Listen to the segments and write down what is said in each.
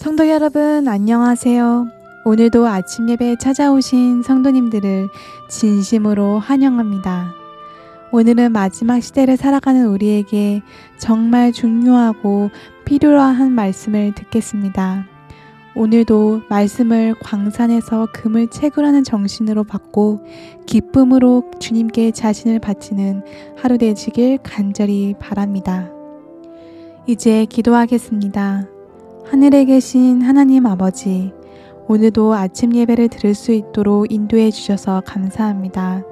성도 여러분, 안녕하세요. 오늘도 아침 예배에 찾아오신 성도님들을 진심으로 환영합니다. 오늘은 마지막 시대를 살아가는 우리에게 정말 중요하고 필요한 말씀을 듣겠습니다. 오늘도 말씀을 광산에서 금을 채굴하는 정신으로 받고 기쁨으로 주님께 자신을 바치는 하루 되시길 간절히 바랍니다. 이제 기도하겠습니다. 하늘에 계신 하나님 아버지, 오늘도 아침 예배를 들을 수 있도록 인도해 주셔서 감사합니다.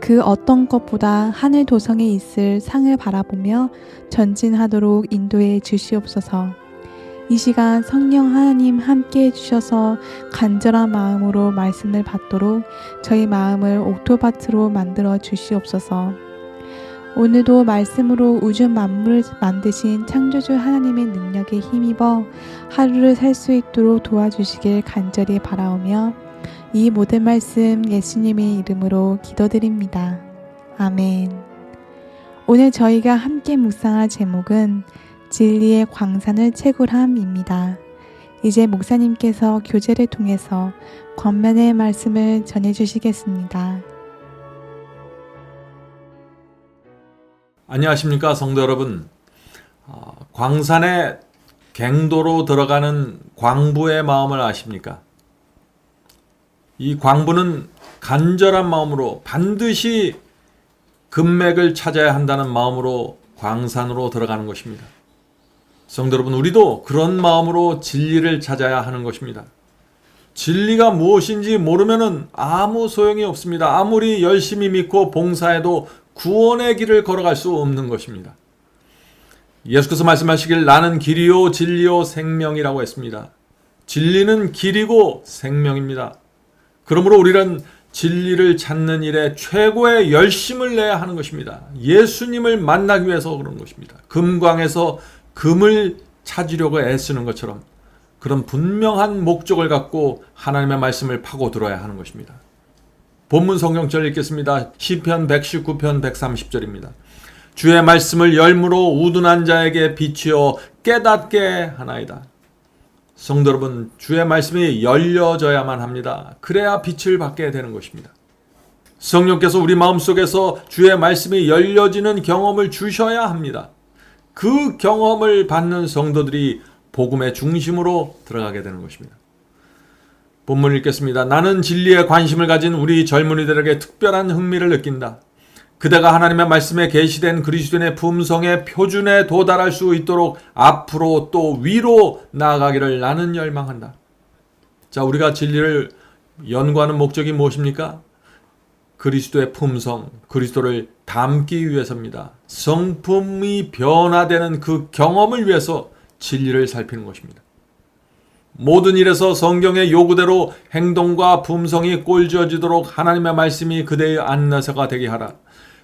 그 어떤 것보다 하늘 도성에 있을 상을 바라보며 전진하도록 인도해 주시옵소서. 이 시간 성령 하나님 함께 해 주셔서 간절한 마음으로 말씀을 받도록 저희 마음을 옥토밭으로 만들어 주시옵소서. 오늘도 말씀으로 우주 만물을 만드신 창조주 하나님의 능력에 힘입어 하루를 살 수 있도록 도와주시길 간절히 바라오며 이 모든 말씀 예수님의 이름으로 기도드립니다. 아멘. 오늘 저희가 함께 묵상할 제목은 진리의 광산을 채굴함입니다. 이제 목사님께서 교제를 통해서 권면의 말씀을 전해주시겠습니다. 안녕하십니까 성도 여러분. 어, 광산에 갱도로 들어가는 광부의 마음을 아십니까? 이 광부는 간절한 마음으로 반드시 금맥을 찾아야 한다는 마음으로 광산으로 들어가는 것입니다. 성도 여러분, 우리도 그런 마음으로 진리를 찾아야 하는 것입니다. 진리가 무엇인지 모르면은 아무 소용이 없습니다. 아무리 열심히 믿고 봉사해도 구원의 길을 걸어갈 수 없는 것입니다. 예수께서 말씀하시길 나는 길이요 진리요 생명이라고 했습니다. 진리는 길이고 생명입니다. 그러므로 우리는 진리를 찾는 일에 최고의 열심을 내야 하는 것입니다. 예수님을 만나기 위해서 그런 것입니다. 금광에서 금을 찾으려고 애쓰는 것처럼 그런 분명한 목적을 갖고 하나님의 말씀을 파고 들어야 하는 것입니다. 본문 성경절 읽겠습니다. 시편 119편 130절입니다. 주의 말씀을 열무로 우둔한 자에게 비추어 깨닫게 하나이다. 성도 여러분, 주의 말씀이 열려져야만 합니다. 그래야 빛을 받게 되는 것입니다. 성령께서 우리 마음속에서 주의 말씀이 열려지는 경험을 주셔야 합니다. 그 경험을 받는 성도들이 복음의 중심으로 들어가게 되는 것입니다. 본문 읽겠습니다. 나는 진리에 관심을 가진 우리 젊은이들에게 특별한 흥미를 느낀다. 그대가 하나님의 말씀에 계시된 그리스도인의 품성의 표준에 도달할 수 있도록 앞으로 또 위로 나아가기를 나는 열망한다. 자, 우리가 진리를 연구하는 목적이 무엇입니까? 그리스도의 품성, 그리스도를 담기 위해서입니다. 성품이 변화되는 그 경험을 위해서 진리를 살피는 것입니다. 모든 일에서 성경의 요구대로 행동과 품성이 꼴지어지도록 하나님의 말씀이 그대의 안나서가 되게 하라.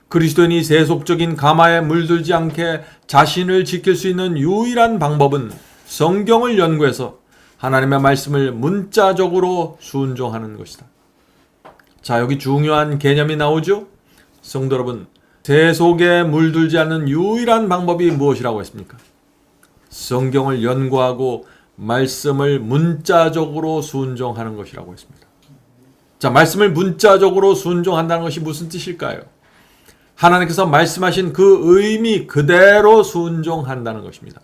그리스도인이 세속적인 가마에 물들지 않게 자신을 지킬 수 있는 유일한 방법은 성경을 연구해서 하나님의 말씀을 문자적으로 순종하는 것이다. 자, 여기 중요한 개념이 나오죠? 성도 여러분, 세속에 물들지 않는 유일한 방법이 무엇이라고 했습니까? 성경을 연구하고 말씀을 문자적으로 순종하는 것이라고 했습니다. 자, 말씀을 문자적으로 순종한다는 것이 무슨 뜻일까요? 하나님께서 말씀하신 그 의미 그대로 순종한다는 것입니다.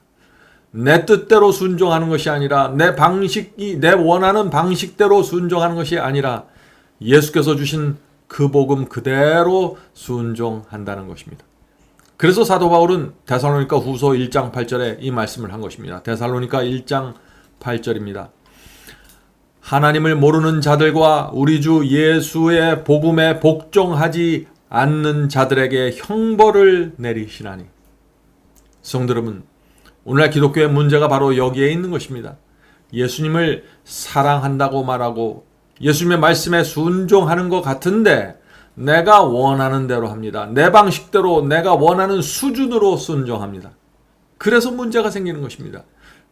내 뜻대로 순종하는 것이 아니라 내 방식이 내 원하는 방식대로 순종하는 것이 아니라 예수께서 주신 그 복음 그대로 순종한다는 것입니다. 그래서 사도 바울은 데살로니가 후서 1장 8절에 이 말씀을 한 것입니다. 데살로니가 1장 8절입니다. 하나님을 모르는 자들과 우리 주 예수의 복음에 복종하지 않는 자들에게 형벌을 내리시나니. 성도 여러분, 오늘날 기독교의 문제가 바로 여기에 있는 것입니다. 예수님을 사랑한다고 말하고 예수님의 말씀에 순종하는 것 같은데 내가 원하는 대로 합니다. 내 방식대로 내가 원하는 수준으로 순종합니다. 그래서 문제가 생기는 것입니다.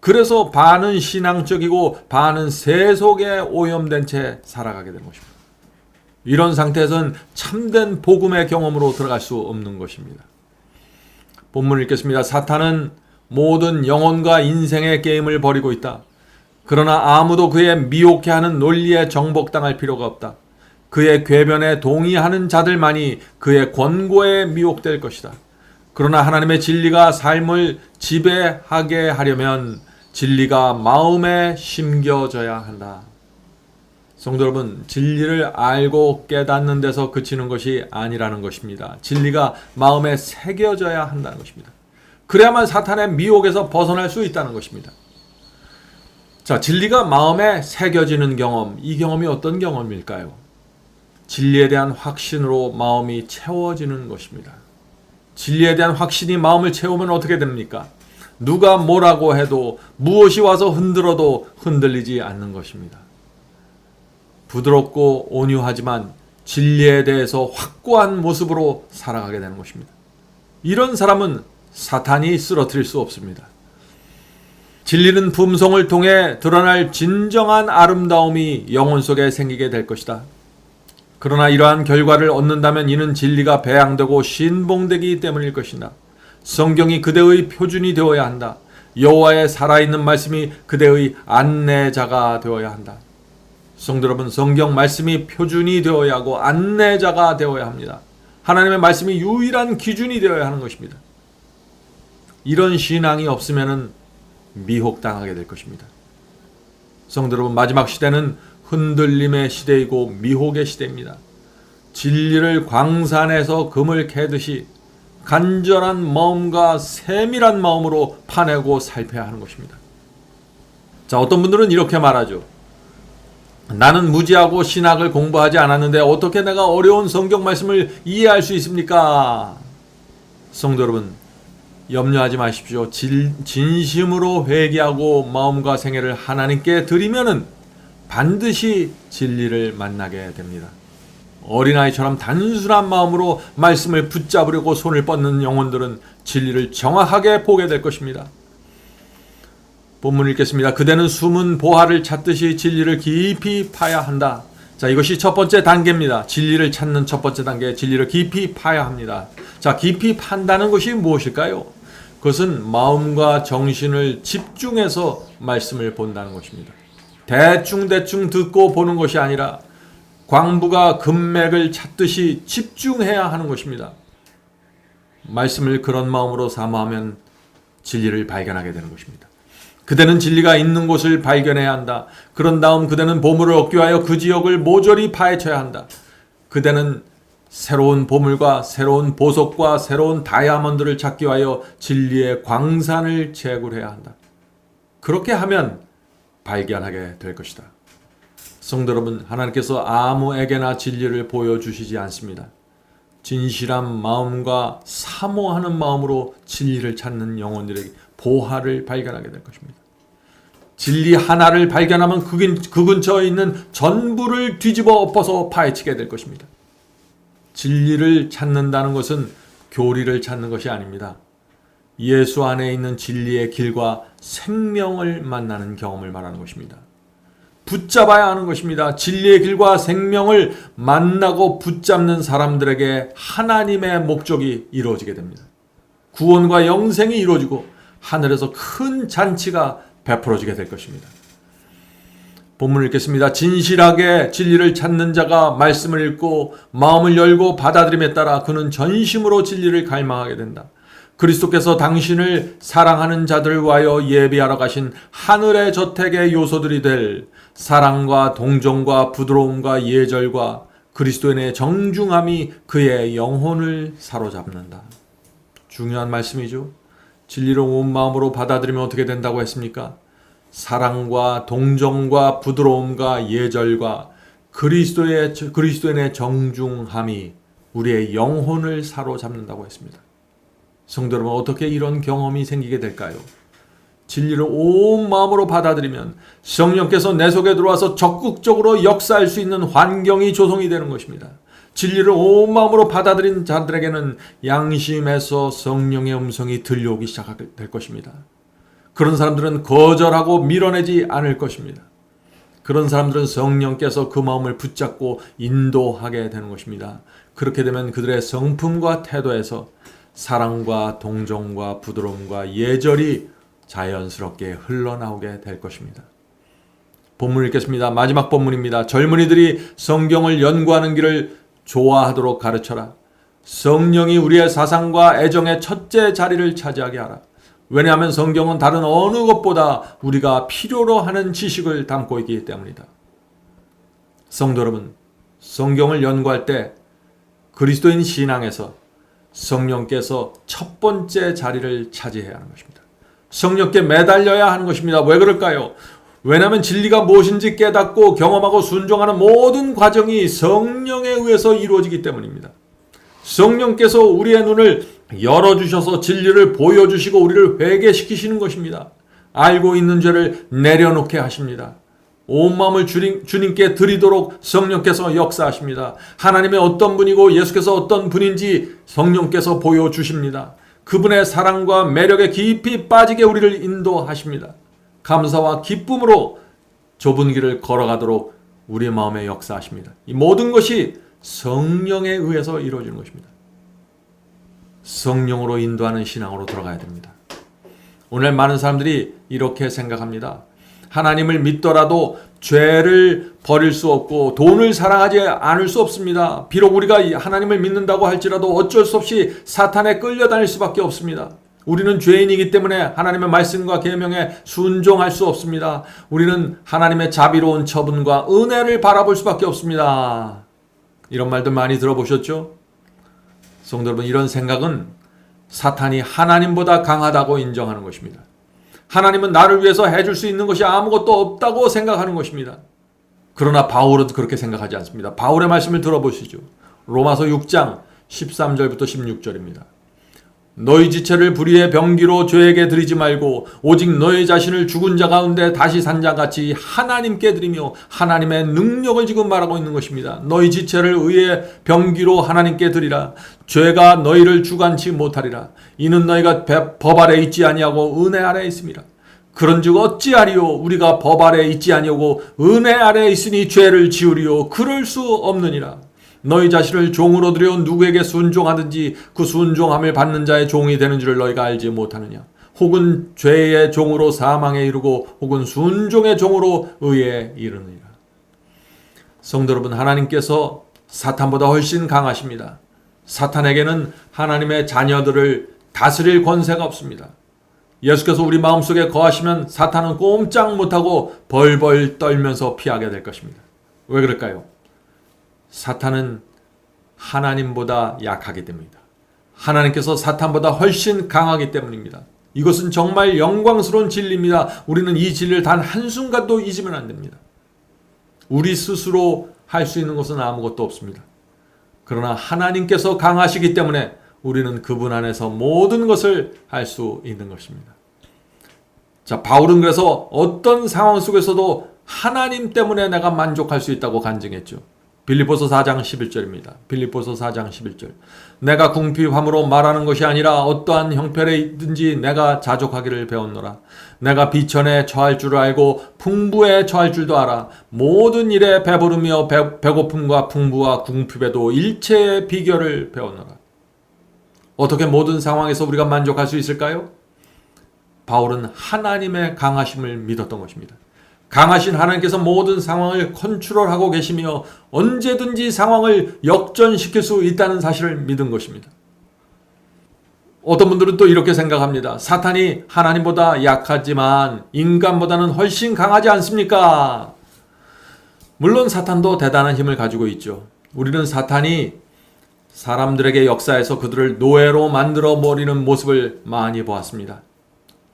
그래서 반은 신앙적이고 반은 세속에 오염된 채 살아가게 되는 것입니다. 이런 상태에서는 참된 복음의 경험으로 들어갈 수 없는 것입니다. 본문 읽겠습니다. 사탄은 모든 영혼과 인생의 게임을 벌이고 있다. 그러나 아무도 그의 미혹해 하는 논리에 정복당할 필요가 없다. 그의 궤변에 동의하는 자들만이 그의 권고에 미혹될 것이다. 그러나 하나님의 진리가 삶을 지배하게 하려면 진리가 마음에 심겨져야 한다. 성도 여러분, 진리를 알고 깨닫는 데서 그치는 것이 아니라는 것입니다. 진리가 마음에 새겨져야 한다는 것입니다. 그래야만 사탄의 미혹에서 벗어날 수 있다는 것입니다. 자, 진리가 마음에 새겨지는 경험, 이 경험이 어떤 경험일까요? 진리에 대한 확신으로 마음이 채워지는 것입니다. 진리에 대한 확신이 마음을 채우면 어떻게 됩니까? 누가 뭐라고 해도 무엇이 와서 흔들어도 흔들리지 않는 것입니다. 부드럽고 온유하지만 진리에 대해서 확고한 모습으로 살아가게 되는 것입니다. 이런 사람은 사탄이 쓰러뜨릴 수 없습니다. 진리는 품성을 통해 드러날 진정한 아름다움이 영혼 속에 생기게 될 것이다. 그러나 이러한 결과를 얻는다면 이는 진리가 배양되고 신봉되기 때문일 것이다. 성경이 그대의 표준이 되어야 한다. 여호와의 살아있는 말씀이 그대의 안내자가 되어야 한다. 성도 여러분, 성경 말씀이 표준이 되어야 하고 안내자가 되어야 합니다. 하나님의 말씀이 유일한 기준이 되어야 하는 것입니다. 이런 신앙이 없으면 미혹당하게 될 것입니다. 성도 여러분, 마지막 시대는 흔들림의 시대이고 미혹의 시대입니다. 진리를 광산에서 금을 캐듯이 간절한 마음과 세밀한 마음으로 파내고 살펴야 하는 것입니다. 자, 어떤 분들은 이렇게 말하죠. 나는 무지하고 신학을 공부하지 않았는데 어떻게 내가 어려운 성경 말씀을 이해할 수 있습니까? 성도 여러분, 염려하지 마십시오. 진, 진심으로 회개하고 마음과 생애를 하나님께 드리면은 반드시 진리를 만나게 됩니다. 어린아이처럼 단순한 마음으로 말씀을 붙잡으려고 손을 뻗는 영혼들은 진리를 정확하게 보게 될 것입니다. 본문 읽겠습니다. 그대는 숨은 보화를 찾듯이 진리를 깊이 파야 한다. 자, 이것이 첫 번째 단계입니다. 진리를 찾는 첫 번째 단계, 진리를 깊이 파야 합니다. 자, 깊이 판다는 것이 무엇일까요? 그것은 마음과 정신을 집중해서 말씀을 본다는 것입니다. 대충대충 듣고 보는 것이 아니라 광부가 금맥을 찾듯이 집중해야 하는 것입니다. 말씀을 그런 마음으로 사모하면 진리를 발견하게 되는 것입니다. 그대는 진리가 있는 곳을 발견해야 한다. 그런 다음 그대는 보물을 얻기 위하여 그 지역을 모조리 파헤쳐야 한다. 그대는 새로운 보물과 새로운 보석과 새로운 다이아몬드를 찾기 위하여 진리의 광산을 채굴해야 한다. 그렇게 하면 발견하게 될 것이다. 성도 여러분, 하나님께서 아무에게나 진리를 보여주시지 않습니다. 진실한 마음과 사모하는 마음으로 진리를 찾는 영혼들에게 보화를 발견하게 될 것입니다. 진리 하나를 발견하면 그, 근- 그 근처에 있는 전부를 뒤집어 엎어서 파헤치게 될 것입니다. 진리를 찾는다는 것은 교리를 찾는 것이 아닙니다. 예수 안에 있는 진리의 길과 생명을 만나는 경험을 말하는 것입니다. 붙잡아야 하는 것입니다. 진리의 길과 생명을 만나고 붙잡는 사람들에게 하나님의 목적이 이루어지게 됩니다. 구원과 영생이 이루어지고 하늘에서 큰 잔치가 베풀어지게 될 것입니다. 본문을 읽겠습니다. 진실하게 진리를 찾는 자가 말씀을 읽고 마음을 열고 받아들임에 따라 그는 전심으로 진리를 갈망하게 된다. 그리스도께서 당신을 사랑하는 자들을 위하여 예비하러 가신 하늘의 저택의 요소들이 될 사랑과 동정과 부드러움과 예절과 그리스도인의 정중함이 그의 영혼을 사로잡는다. 중요한 말씀이죠. 진리를 온 마음으로 받아들이면 어떻게 된다고 했습니까? 사랑과 동정과 부드러움과 예절과 그리스도의 그리스도인의 정중함이 우리의 영혼을 사로잡는다고 했습니다. 성도 여러분 어떻게 이런 경험이 생기게 될까요? 진리를 온 마음으로 받아들이면 성령께서 내 속에 들어와서 적극적으로 역사할 수 있는 환경이 조성이 되는 것입니다. 진리를 온 마음으로 받아들인 자들에게는 양심에서 성령의 음성이 들려오기 시작될 것입니다. 그런 사람들은 거절하고 밀어내지 않을 것입니다. 그런 사람들은 성령께서 그 마음을 붙잡고 인도하게 되는 것입니다. 그렇게 되면 그들의 성품과 태도에서 사랑과 동정과 부드러움과 예절이 자연스럽게 흘러나오게 될 것입니다. 본문 읽겠습니다. 마지막 본문입니다. 젊은이들이 성경을 연구하는 길을 좋아하도록 가르쳐라. 성령이 우리의 사상과 애정의 첫째 자리를 차지하게 하라. 왜냐하면 성경은 다른 어느 것보다 우리가 필요로 하는 지식을 담고 있기 때문이다. 성도 여러분, 성경을 연구할 때 그리스도인 신앙에서 성령께서 첫 번째 자리를 차지해야 하는 것입니다. 성령께 매달려야 하는 것입니다. 왜 그럴까요? 왜냐하면 진리가 무엇인지 깨닫고 경험하고 순종하는 모든 과정이 성령에 의해서 이루어지기 때문입니다. 성령께서 우리의 눈을 열어주셔서 진리를 보여주시고 우리를 회개시키시는 것입니다. 알고 있는 죄를 내려놓게 하십니다. 온 마음을 주님, 주님께 드리도록 성령께서 역사하십니다. 하나님의 어떤 분이고 예수께서 어떤 분인지 성령께서 보여주십니다. 그분의 사랑과 매력에 깊이 빠지게 우리를 인도하십니다. 감사와 기쁨으로 좁은 길을 걸어가도록 우리 마음에 역사하십니다. 이 모든 것이 성령에 의해서 이루어지는 것입니다. 성령으로 인도하는 신앙으로 들어가야 됩니다. 오늘 많은 사람들이 이렇게 생각합니다. 하나님을 믿더라도 죄를 버릴 수 없고 돈을 사랑하지 않을 수 없습니다. 비록 우리가 하나님을 믿는다고 할지라도 어쩔 수 없이 사탄에 끌려다닐 수밖에 없습니다. 우리는 죄인이기 때문에 하나님의 말씀과 계명에 순종할 수 없습니다. 우리는 하나님의 자비로운 처분과 은혜를 바라볼 수밖에 없습니다. 이런 말들 많이 들어보셨죠? 성도 여러분, 이런 생각은 사탄이 하나님보다 강하다고 인정하는 것입니다. 하나님은 나를 위해서 해줄 수 있는 것이 아무것도 없다고 생각하는 것입니다. 그러나 바울은 그렇게 생각하지 않습니다. 바울의 말씀을 들어보시죠. 로마서 6장 13절부터 16절입니다. 너희 지체를 불의의 병기로 죄에게 드리지 말고 오직 너희 자신을 죽은 자 가운데 다시 산 자 같이 하나님께 드리며 하나님의 능력을 지금 말하고 있는 것입니다. 너희 지체를 의의 병기로 하나님께 드리라. 죄가 너희를 주관치 못하리라. 이는 너희가 법 아래 있지 아니하고 은혜 아래 있습니다. 그런즉 어찌하리요 우리가 법 아래 있지 아니하고 은혜 아래 있으니 죄를 지으리요 그럴 수 없느니라. 너희 자신을 종으로 들여 누구에게 순종하든지 그 순종함을 받는 자의 종이 되는 줄을 너희가 알지 못하느냐? 혹은 죄의 종으로 사망에 이르고 혹은 순종의 종으로 의에 이르느니라. 성도 여러분 하나님께서 사탄보다 훨씬 강하십니다. 사탄에게는 하나님의 자녀들을 다스릴 권세가 없습니다. 예수께서 우리 마음속에 거하시면 사탄은 꼼짝 못하고 벌벌 떨면서 피하게 될 것입니다. 왜 그럴까요? 사탄은 하나님보다 약하기 때문입니다. 하나님께서 사탄보다 훨씬 강하기 때문입니다. 이것은 정말 영광스러운 진리입니다. 우리는 이 진리를 단 한순간도 잊으면 안 됩니다. 우리 스스로 할 수 있는 것은 아무것도 없습니다. 그러나 하나님께서 강하시기 때문에 우리는 그분 안에서 모든 것을 할 수 있는 것입니다. 자, 바울은 그래서 어떤 상황 속에서도 하나님 때문에 내가 만족할 수 있다고 간증했죠. 빌립보서 4장 11절입니다. 빌립보서 4장 11절. 내가 궁핍함으로 말하는 것이 아니라 어떠한 형편에 있든지 내가 자족하기를 배웠노라. 내가 비천에 처할 줄을 알고 풍부에 처할 줄도 알아. 모든 일에 배부르며 배, 배고픔과 풍부와 궁핍에도 일체의 비결을 배웠노라. 어떻게 모든 상황에서 우리가 만족할 수 있을까요? 바울은 하나님의 강하심을 믿었던 것입니다. 강하신 하나님께서 모든 상황을 컨트롤하고 계시며 언제든지 상황을 역전시킬 수 있다는 사실을 믿은 것입니다. 어떤 분들은 또 이렇게 생각합니다. 사탄이 하나님보다 약하지만 인간보다는 훨씬 강하지 않습니까? 물론 사탄도 대단한 힘을 가지고 있죠. 우리는 사탄이 사람들에게 역사에서 그들을 노예로 만들어 버리는 모습을 많이 보았습니다.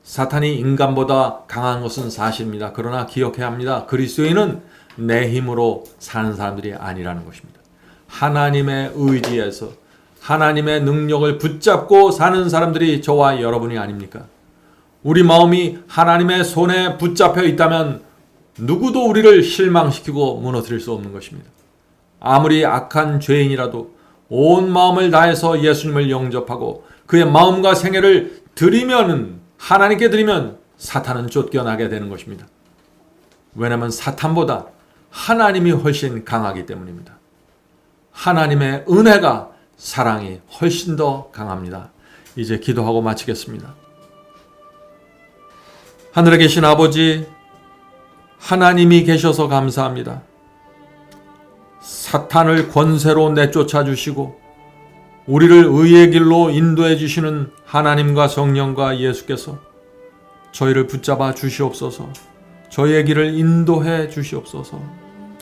사탄이 인간보다 강한 것은 사실입니다. 그러나 기억해야 합니다. 그리스도인은 내 힘으로 사는 사람들이 아니라는 것입니다. 하나님의 의지에서 하나님의 능력을 붙잡고 사는 사람들이 저와 여러분이 아닙니까? 우리 마음이 하나님의 손에 붙잡혀 있다면 누구도 우리를 실망시키고 무너뜨릴 수 없는 것입니다. 아무리 악한 죄인이라도 온 마음을 다해서 예수님을 영접하고 그의 마음과 생애를 드리면은 하나님께 드리면 사탄은 쫓겨나게 되는 것입니다. 왜냐하면 사탄보다 하나님이 훨씬 강하기 때문입니다. 하나님의 은혜가 사랑이 훨씬 더 강합니다. 이제 기도하고 마치겠습니다. 하늘에 계신 아버지, 하나님이 계셔서 감사합니다. 사탄을 권세로 내쫓아 주시고 우리를 의의 길로 인도해 주시는 하나님과 성령과 예수께서 저희를 붙잡아 주시옵소서. 저희의 길을 인도해 주시옵소서.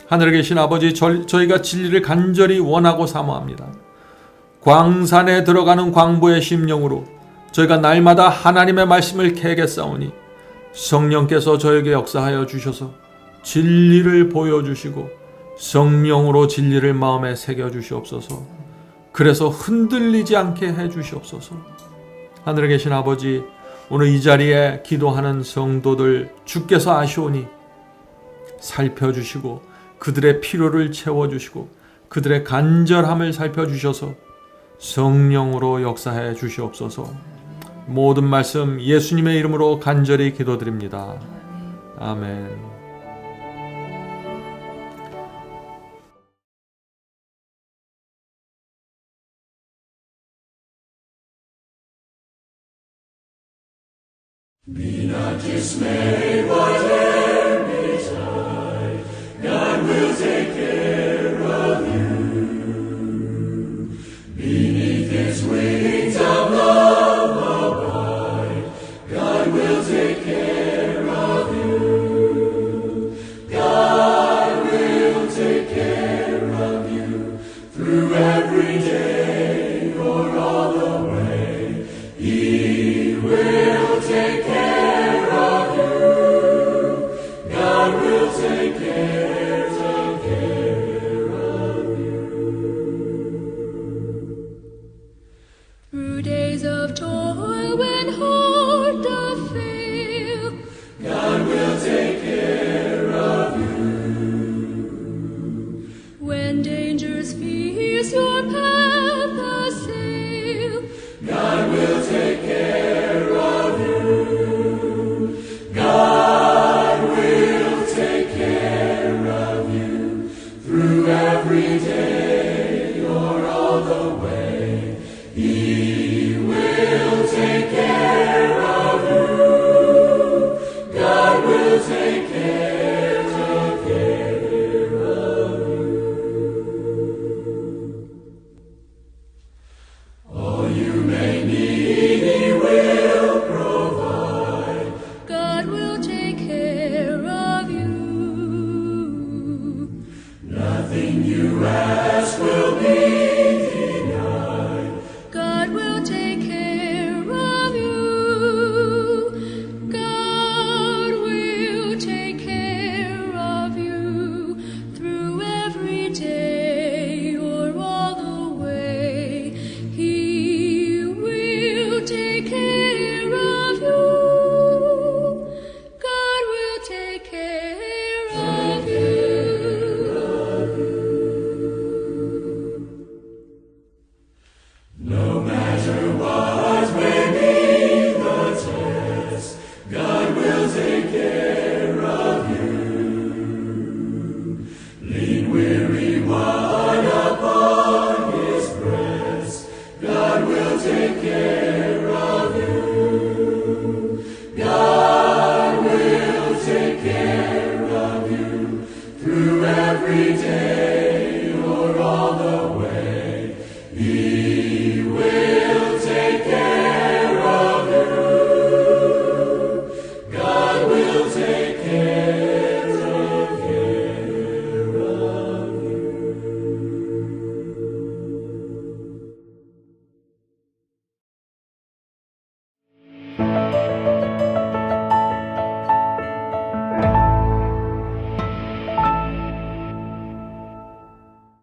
하늘에 계신 아버지 저, 저희가 진리를 간절히 원하고 사모합니다. 광산에 들어가는 광부의 심령으로 저희가 날마다 하나님의 말씀을 캐겠사오니 성령께서 저에게 역사하여 주셔서 진리를 보여주시고 성령으로 진리를 마음에 새겨 주시옵소서. 그래서 흔들리지 않게 해 주시옵소서. 하늘에 계신 아버지, 오늘 이 자리에 기도하는 성도들 주께서 아시오니 살펴주시고 그들의 필요를 채워주시고 그들의 간절함을 살펴주셔서 성령으로 역사해 주시옵소서. 모든 말씀 예수님의 이름으로 간절히 기도드립니다. 아멘. Be not dismayed. i when home.